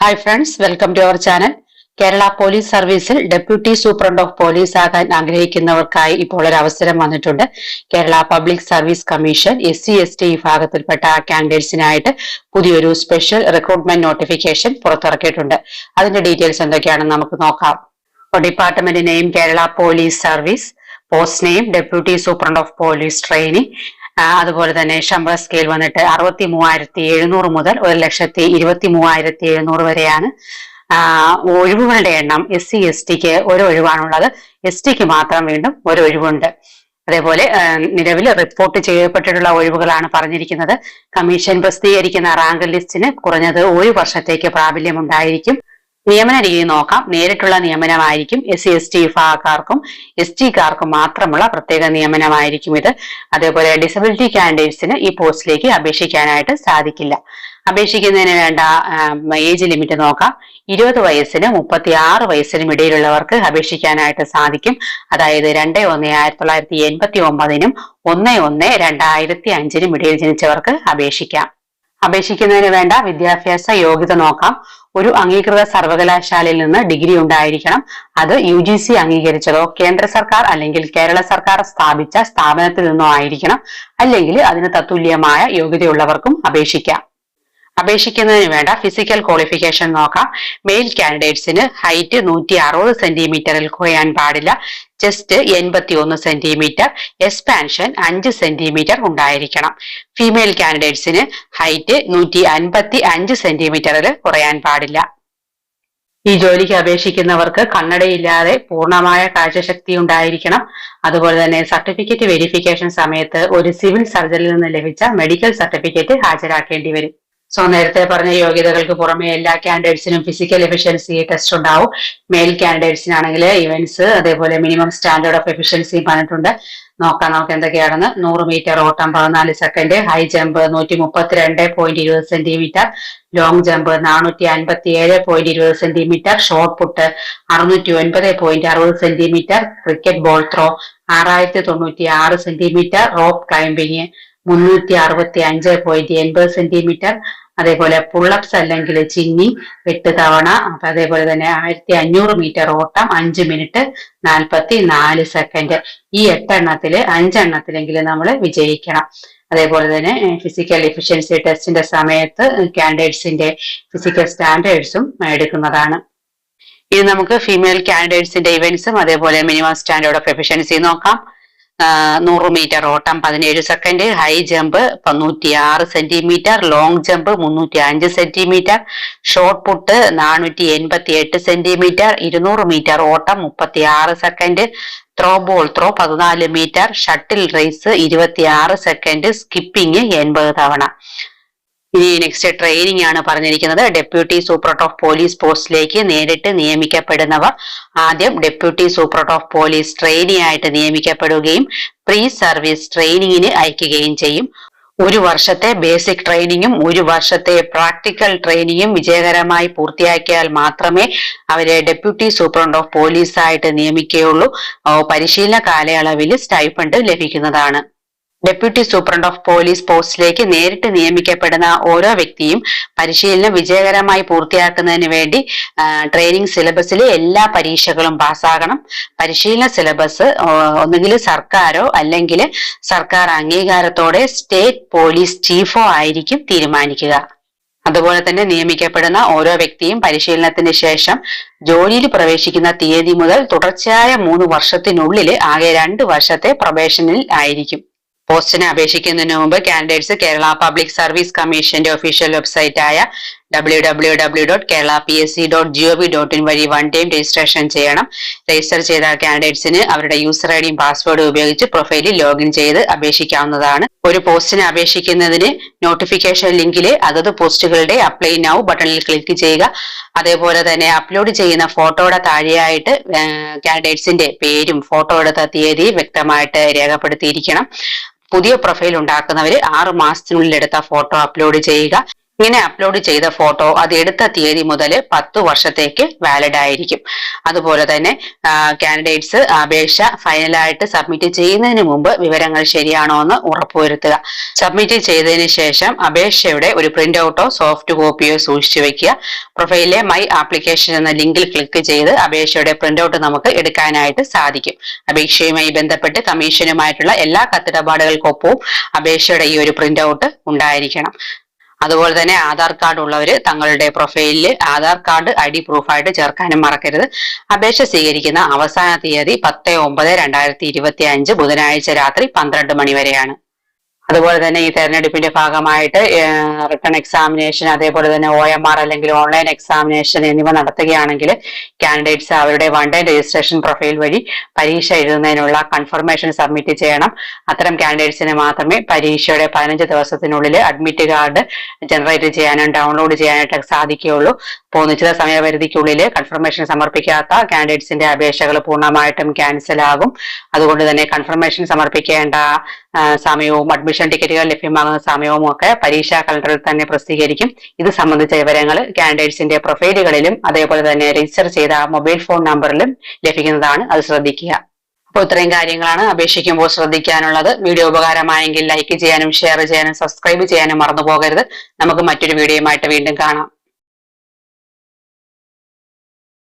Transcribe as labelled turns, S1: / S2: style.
S1: Hi friends welcome to our channel Kerala police സർവീസിൽ deputy superintendent of police ആകാൻ ആഗ്രഹിക്കുന്നവർക്കായി ഇപ്പോൾ ഒരു അവസരം വന്നിട്ടുണ്ട്. Kerala public service commission S C S T വിഭാഗത്തിൽപ്പെട്ട കാൻഡിഡേറ്റ്സിനായിട്ട് പുതിയൊരു സ്പെഷ്യൽ റിക്രൂട്ട്മെന്റ് നോട്ടിഫിക്കേഷൻ പുറത്തിറക്കിയിട്ടുണ്ട്. അതിന്റെ ഡീറ്റെയിൽസ് എന്തൊക്കെയാണെന്ന് നമുക്ക് നോക്കാം. Department name Kerala police service post name deputy superintendent of police training അതുപോലെ തന്നെ ശമ്പള സ്കെയിൽ വന്നിട്ട് അറുപത്തി മൂവായിരത്തി എഴുന്നൂറ് മുതൽ ഒരു ലക്ഷത്തി ഇരുപത്തി മൂവായിരത്തി എഴുന്നൂറ് വരെയാണ് ഒഴിവുകളുടെ എണ്ണം എസ് സി എസ് ടിക്ക് ഒരു ഒഴിവാണുള്ളത്. എസ് ടിക്ക് മാത്രം വീണ്ടും ഒരു ഒഴിവുണ്ട്. അതേപോലെ നിലവിൽ റിപ്പോർട്ട് ചെയ്യപ്പെട്ടിട്ടുള്ള ഒഴിവുകളാണ് പറഞ്ഞിരിക്കുന്നത്. കമ്മീഷൻ പ്രസിദ്ധീകരിക്കുന്ന റാങ്ക് ലിസ്റ്റിന് കുറഞ്ഞത് ഒരു വർഷത്തേക്ക് പ്രാബല്യം ഉണ്ടായിരിക്കും നിയമന രീതി നോക്കാം. നേരിട്ടുള്ള നിയമനമായിരിക്കും എസ് സി എസ് ടി വിഭാഗക്കാർക്കും എസ് ടിക്കാർക്കും മാത്രമുള്ള പ്രത്യേക നിയമനമായിരിക്കും ഇത്. അതേപോലെ ഡിസബിലിറ്റി കാൻഡിഡേറ്റ്സിന് ഈ പോസ്റ്റിലേക്ക് അപേക്ഷിക്കാനായിട്ട് സാധിക്കില്ല. അപേക്ഷിക്കുന്നതിന് വേണ്ട ഏജ് ലിമിറ്റ് നോക്കാം. ഇരുപത് വയസ്സിന് മുപ്പത്തി ആറ് വയസ്സിനും ഇടയിലുള്ളവർക്ക് അപേക്ഷിക്കാനായിട്ട് സാധിക്കും. അതായത് രണ്ട് ഒന്ന് ആയിരത്തി തൊള്ളായിരത്തി എൺപത്തി ഒമ്പതിനും ഒന്ന് ഒന്ന് രണ്ടായിരത്തി അഞ്ചിനും ഇടയിൽ ജനിച്ചവർക്ക് അപേക്ഷിക്കാം. അപേക്ഷിക്കുന്നതിന് വേണ്ട വിദ്യാഭ്യാസ യോഗ്യത നോക്കാം. ഒരു അംഗീകൃത സർവകലാശാലയിൽ നിന്ന് ഡിഗ്രി ഉണ്ടായിരിക്കണം. അത് യു ജി സി അംഗീകരിച്ചതോ കേന്ദ്ര സർക്കാർ അല്ലെങ്കിൽ കേരള സർക്കാർ സ്ഥാപിച്ച സ്ഥാപനത്തിൽ നിന്നോ ആയിരിക്കണം. അല്ലെങ്കിൽ അതിന് തത്തുല്യമായ യോഗ്യതയുള്ളവർക്കും അപേക്ഷിക്കാം. അപേക്ഷിക്കുന്നതിന് വേണ്ട ഫിസിക്കൽ ക്വാളിഫിക്കേഷൻ നോക്കാം. മെയിൽ കാൻഡിഡേറ്റ്സിന് ഹൈറ്റ് നൂറ്റി അറുപത് സെന്റിമീറ്ററിൽ കുറയാൻ പാടില്ല. ചെസ്റ്റ് എൺപത്തി ഒന്ന് സെന്റിമീറ്റർ എക്സ്പാൻഷൻ അഞ്ച് സെന്റിമീറ്റർ ഉണ്ടായിരിക്കണം. ഫീമെയിൽ കാൻഡിഡേറ്റ്സിന് ഹൈറ്റ് നൂറ്റി അൻപത്തി അഞ്ച് സെന്റിമീറ്ററിൽ കുറയാൻ പാടില്ല. ഈ ജോലിക്ക് അപേക്ഷിക്കുന്നവർക്ക് കണ്ണടയില്ലാതെ പൂർണമായ കാഴ്ചശക്തി ഉണ്ടായിരിക്കണം. അതുപോലെ തന്നെ സർട്ടിഫിക്കറ്റ് വെരിഫിക്കേഷൻ സമയത്ത് ഒരു സിവിൽ സർജനിൽ നിന്ന് ലഭിച്ച മെഡിക്കൽ സർട്ടിഫിക്കറ്റ് ഹാജരാക്കേണ്ടി വരും. സോ നേരത്തെ പറഞ്ഞ യോഗ്യതകൾക്ക് പുറമെ എല്ലാ കാൻഡിഡേറ്റ്സിനും ഫിസിക്കൽ എഫിഷ്യൻസി ടെസ്റ്റ് ഉണ്ടാവും. മെയിൽ കാൻഡിഡേറ്റ്സിനാണെങ്കിൽ ഇവന്റ്സ് അതേപോലെ മിനിമം സ്റ്റാൻഡേർഡ് ഓഫ് എഫിഷ്യൻസി പറഞ്ഞിട്ടുണ്ട്. നോക്കാം നമുക്ക് എന്തൊക്കെയാണെന്ന്. നൂറ് മീറ്റർ ഓട്ടം പതിനാല് സെക്കൻഡ് ഹൈ ജമ്പ് നൂറ്റി മുപ്പത്തിരണ്ട് പോയിന്റ് ഇരുപത് സെന്റിമീറ്റർ ലോങ് ജമ്പ് നാനൂറ്റി അൻപത്തി ഏഴ് പോയിന്റ് ഇരുപത് സെന്റിമീറ്റർ ഷോർട്ട് പുട്ട് അറുന്നൂറ്റി ഒൻപത് പോയിന്റ് അറുപത് സെന്റിമീറ്റർ ക്രിക്കറ്റ് ബോൾ ത്രോ ആറായിരത്തി തൊണ്ണൂറ്റി ആറ് സെന്റിമീറ്റർ റോപ്പ് ക്ലൈംബിങ് മുന്നൂറ്റി അറുപത്തി അഞ്ച് പോയിന്റ് എൺപത് സെന്റിമീറ്റർ അതേപോലെ പുള്ളപ്സ് അല്ലെങ്കിൽ ചിന്നി എട്ട് തവണ. അപ്പൊ അതേപോലെ തന്നെ ആയിരത്തി അഞ്ഞൂറ് മീറ്റർ ഓട്ടം അഞ്ച് മിനിറ്റ് നാൽപ്പത്തി നാല് സെക്കൻഡ് ഈ എട്ടെണ്ണത്തിൽ അഞ്ചെണ്ണത്തിലെങ്കിലും നമ്മൾ വിജയിക്കണം. അതേപോലെ തന്നെ ഫിസിക്കൽ എഫിഷ്യൻസി ടെസ്റ്റിന്റെ സമയത്ത് കാൻഡിഡേറ്റ്സിന്റെ ഫിസിക്കൽ സ്റ്റാൻഡേർഡ്സും എടുക്കുന്നതാണ്. ഇനി നമുക്ക് ഫീമെയിൽ കാൻഡിഡേറ്റ്സിന്റെ ഇവന്റ്സും അതേപോലെ മിനിമം സ്റ്റാൻഡേർഡ് ഓഫ് എഫിഷ്യൻസി നോക്കാം. നൂറ് മീറ്റർ ഓട്ടം പതിനേഴ് സെക്കൻഡ് ഹൈ ജമ്പ് ആറ് സെന്റിമീറ്റർ ലോങ് ജമ്പ് മുന്നൂറ്റി അഞ്ച് സെന്റിമീറ്റർ ഷോർട്ട് പുട്ട് നാനൂറ്റി എൺപത്തി എട്ട് സെന്റിമീറ്റർ ഇരുന്നൂറ് മീറ്റർ ഓട്ടം മുപ്പത്തി ആറ് സെക്കൻഡ് ത്രോ ബോൾ ത്രോ പതിനാല് മീറ്റർ ഷട്ടിൽ റേസ് ഇരുപത്തി ആറ് സെക്കൻഡ് സ്കിപ്പിംഗ് എൺപത് തവണ. ഇനി നെക്സ്റ്റ് ട്രെയിനിങ് ആണ് പറഞ്ഞിരിക്കുന്നത്. ഡെപ്യൂട്ടി സൂപ്രണ്ട് ഓഫ് പോലീസ് പോസ്റ്റിലേക്ക് നേരിട്ട് നിയമിക്കപ്പെടുന്നവർ ആദ്യം deputy superintendent of police trainee ആയിട്ട് നിയമിക്കപ്പെടുകയും പ്രീ സർവീസ് ട്രെയിനിങ്ങിന് അയക്കുകയും ചെയ്യും. ഒരു വർഷത്തെ ബേസിക് ട്രെയിനിങ്ങും ഒരു വർഷത്തെ പ്രാക്ടിക്കൽ ട്രെയിനിങ്ങും വിജയകരമായി പൂർത്തിയാക്കിയാൽ മാത്രമേ അവരെ ഡെപ്യൂട്ടി സൂപ്രണ്ട് ഓഫ് പോലീസ് ആയിട്ട് നിയമിക്കുകയുള്ളൂ. പരിശീലന കാലയളവിൽ സ്റ്റൈഫണ്ട് ലഭിക്കുന്നതാണ്. ഡെപ്യൂട്ടി സൂപ്രണ്ട് ഓഫ് പോലീസ് പോസ്റ്റിലേക്ക് നേരിട്ട് നിയമിക്കപ്പെടുന്ന ഓരോ വ്യക്തിയും പരിശീലനം വിജയകരമായി പൂർത്തിയാക്കുന്നതിന് വേണ്ടി ട്രെയിനിങ് സിലബസിലെ എല്ലാ പരീക്ഷകളും പാസ്സാകണം. പരിശീലന സിലബസ് ഒന്നുകിൽ സർക്കാരോ അല്ലെങ്കിൽ സർക്കാർ അംഗീകാരത്തോടെ സ്റ്റേറ്റ് പോലീസ് ചീഫോ ആയിരിക്കും തീരുമാനിക്കുക. അതുപോലെ തന്നെ നിയമിക്കപ്പെടുന്ന ഓരോ വ്യക്തിയും പരിശീലനത്തിന് ശേഷം ജോലിയിൽ പ്രവേശിക്കുന്ന തീയതി മുതൽ തുടർച്ചയായ മൂന്ന് വർഷത്തിനുള്ളിൽ ആകെ രണ്ട് വർഷത്തെ പ്രൊബേഷനിൽ ആയിരിക്കും. പോസ്റ്റിന് അപേക്ഷിക്കുന്നതിന് മുമ്പ് കാൻഡിഡേറ്റ്സ് കേരള പബ്ലിക് സർവീസ് കമ്മീഷന്റെ ഒഫീഷ്യൽ വെബ്സൈറ്റ് ആയ W W W dot Kerala P S C dot G O V dot in വഴി വൺ ടൈം രജിസ്ട്രേഷൻ ചെയ്യണം. രജിസ്റ്റർ ചെയ്ത കാൻഡിഡേറ്റ്സിന് അവരുടെ യൂസർ ഐ ഡിയും പാസ്വേഡും ഉപയോഗിച്ച് പ്രൊഫൈലിൽ ലോഗിൻ ചെയ്ത് അപേക്ഷിക്കാവുന്നതാണ്. ഒരു പോസ്റ്റിന് അപേക്ഷിക്കുന്നതിന് നോട്ടിഫിക്കേഷൻ ലിങ്കിൽ അതത് പോസ്റ്റുകളുടെ അപ്ലൈ നൗ ബട്ടണിൽ ക്ലിക്ക് ചെയ്യുക. അതേപോലെ തന്നെ അപ്ലോഡ് ചെയ്യുന്ന ഫോട്ടോയുടെ താഴെയായിട്ട് കാൻഡിഡേറ്റ്സിന്റെ പേരും ഫോട്ടോ എടുത്ത തീയതി വ്യക്തമായിട്ട് രേഖപ്പെടുത്തിയിരിക്കണം. പുതിയ പ്രൊഫൈൽ ഉണ്ടാക്കുന്നവർ ആറ് മാസത്തിനുള്ളിൽ എടുത്ത ഫോട്ടോ അപ്ലോഡ് ചെയ്യുക. ഇങ്ങനെ അപ്ലോഡ് ചെയ്ത ഫോട്ടോ അത് എടുത്ത തീയതി മുതൽ പത്ത് വർഷത്തേക്ക് വാലിഡ് ആയിരിക്കും. അതുപോലെ തന്നെ കാൻഡിഡേറ്റ്സ് അപേക്ഷ ഫൈനലായിട്ട് സബ്മിറ്റ് ചെയ്യുന്നതിന് മുമ്പ് വിവരങ്ങൾ ശരിയാണോ എന്ന് ഉറപ്പുവരുത്തുക. സബ്മിറ്റ് ചെയ്തതിന് ശേഷം അപേക്ഷയുടെ ഒരു പ്രിന്റ് ഔട്ടോ സോഫ്റ്റ് കോപ്പിയോ സൂക്ഷിച്ചു വെക്കുക. പ്രൊഫൈലിലെ മൈ ആപ്ലിക്കേഷൻ എന്ന ലിങ്കിൽ ക്ലിക്ക് ചെയ്ത് അപേക്ഷയുടെ പ്രിന്റ് ഔട്ട് നമുക്ക് എടുക്കാനായിട്ട് സാധിക്കും. അപേക്ഷയുമായി ബന്ധപ്പെട്ട് കമ്മീഷനുമായിട്ടുള്ള എല്ലാ കത്തിടപാടുകൾക്കൊപ്പവും അപേക്ഷയുടെ ഈ ഒരു പ്രിന്റ് ഔട്ട് ഉണ്ടായിരിക്കണം. അതുപോലെ തന്നെ ആധാർ കാർഡ് ഉള്ളവർ തങ്ങളുടെ പ്രൊഫൈലിൽ ആധാർ കാർഡ് ഐ ഡി പ്രൂഫായിട്ട് ചേർക്കാനും മറക്കരുത്. അപേക്ഷ സ്വീകരിക്കുന്ന അവസാന തീയതി പത്ത് ഒമ്പത് രണ്ടായിരത്തി ഇരുപത്തി അഞ്ച് ബുധനാഴ്ച രാത്രി പന്ത്രണ്ട് മണി വരെയാണ്. അതുപോലെ തന്നെ ഈ തെരഞ്ഞെടുപ്പിന്റെ ഭാഗമായിട്ട് റിട്ടേൺ എക്സാമിനേഷൻ അതേപോലെ തന്നെ ഒ എം ആർ അല്ലെങ്കിൽ ഓൺലൈൻ എക്സാമിനേഷൻ എന്നിവ നടത്തുകയാണെങ്കിൽ കാൻഡിഡേറ്റ്സ് അവരുടെ വൺ ഡേ രജിസ്ട്രേഷൻ പ്രൊഫൈൽ വഴി പരീക്ഷ എഴുതുന്നതിനുള്ള കൺഫർമേഷൻ സബ്മിറ്റ് ചെയ്യണം. അത്തരം കാൻഡിഡേറ്റ്സിന് മാത്രമേ പരീക്ഷയുടെ പതിനഞ്ച് ദിവസത്തിനുള്ളിൽ അഡ്മിറ്റ് കാർഡ് ജനറേറ്റ് ചെയ്യാനും ഡൗൺലോഡ് ചെയ്യാനായിട്ട് സാധിക്കുകയുള്ളൂ. അപ്പോൾ നിശ്ചിത സമയപരിധിക്കുള്ളിൽ കൺഫർമേഷൻ സമർപ്പിക്കാത്ത കാൻഡിഡേറ്റ്സിന്റെ അപേക്ഷകൾ പൂർണമായിട്ടും ക്യാൻസൽ ആകും. അതുകൊണ്ട് തന്നെ കൺഫർമേഷൻ സമർപ്പിക്കേണ്ട സമയവും അഡ്മിഷൻ ടിക്കറ്റുകൾ ലഭ്യമാകുന്ന സമയവും ഒക്കെ പരീക്ഷാ കലണ്ടറിൽ തന്നെ പ്രസിദ്ധീകരിക്കും. ഇത് സംബന്ധിച്ച വിവരങ്ങൾ കാൻഡിഡേറ്റ്സിന്റെ പ്രൊഫൈലുകളിലും അതേപോലെ തന്നെ രജിസ്റ്റർ ചെയ്ത മൊബൈൽ ഫോൺ നമ്പറിലും ലഭിക്കുന്നതാണ്. അത് ശ്രദ്ധിക്കുക. അപ്പോൾ ഇത്രയും കാര്യങ്ങളാണ് അപേക്ഷിക്കുമ്പോൾ ശ്രദ്ധിക്കാനുള്ളത്. വീഡിയോ ഉപകാരമായെങ്കിൽ ലൈക്ക് ചെയ്യാനും ഷെയർ ചെയ്യാനും സബ്സ്ക്രൈബ് ചെയ്യാനും മറന്നു പോകരുത് നമുക്ക് മറ്റൊരു വീഡിയോയുമായിട്ട് വീണ്ടും കാണാം.